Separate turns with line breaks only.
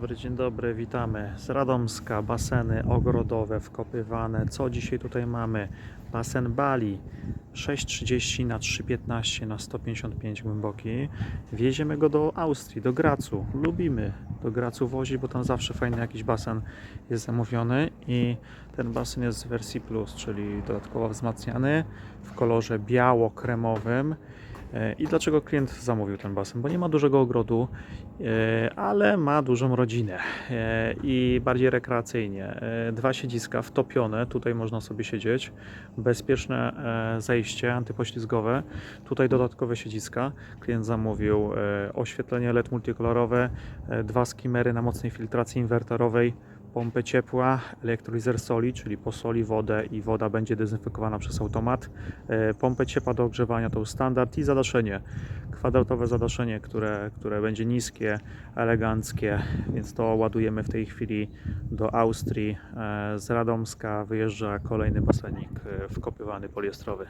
Dobry dzień dobry, witamy z Radomska, baseny ogrodowe wkopywane. Co dzisiaj tutaj mamy? Basen Bali 6,30 na 3,15 na 155 głęboki. Wieziemy go do Austrii, do Gracu. Lubimy do Gracu wozić, bo tam zawsze fajny jakiś basen jest zamówiony i ten basen jest w wersji plus, czyli dodatkowo wzmacniany w kolorze biało-kremowym. I dlaczego klient zamówił ten basen? Bo nie ma dużego ogrodu, e, ale ma dużą rodzinę e, i bardziej rekreacyjnie. E, Dwa siedziska wtopione, tutaj można sobie siedzieć, bezpieczne zejście antypoślizgowe, tutaj dodatkowe siedziska. Klient zamówił oświetlenie LED multikolorowe, dwa skimery na mocnej filtracji inwerterowej, pompę ciepła, elektrolizer soli, czyli posoli wodę i woda będzie dezynfekowana przez automat. E, Pompę ciepła do ogrzewania to standard i zadaszenie. Kwadratowe zadaszenie, które, które będzie niskie, eleganckie, więc to ładujemy w tej chwili do Austrii. E, Z Radomska wyjeżdża kolejny basenik e, wkopywany poliestrowy.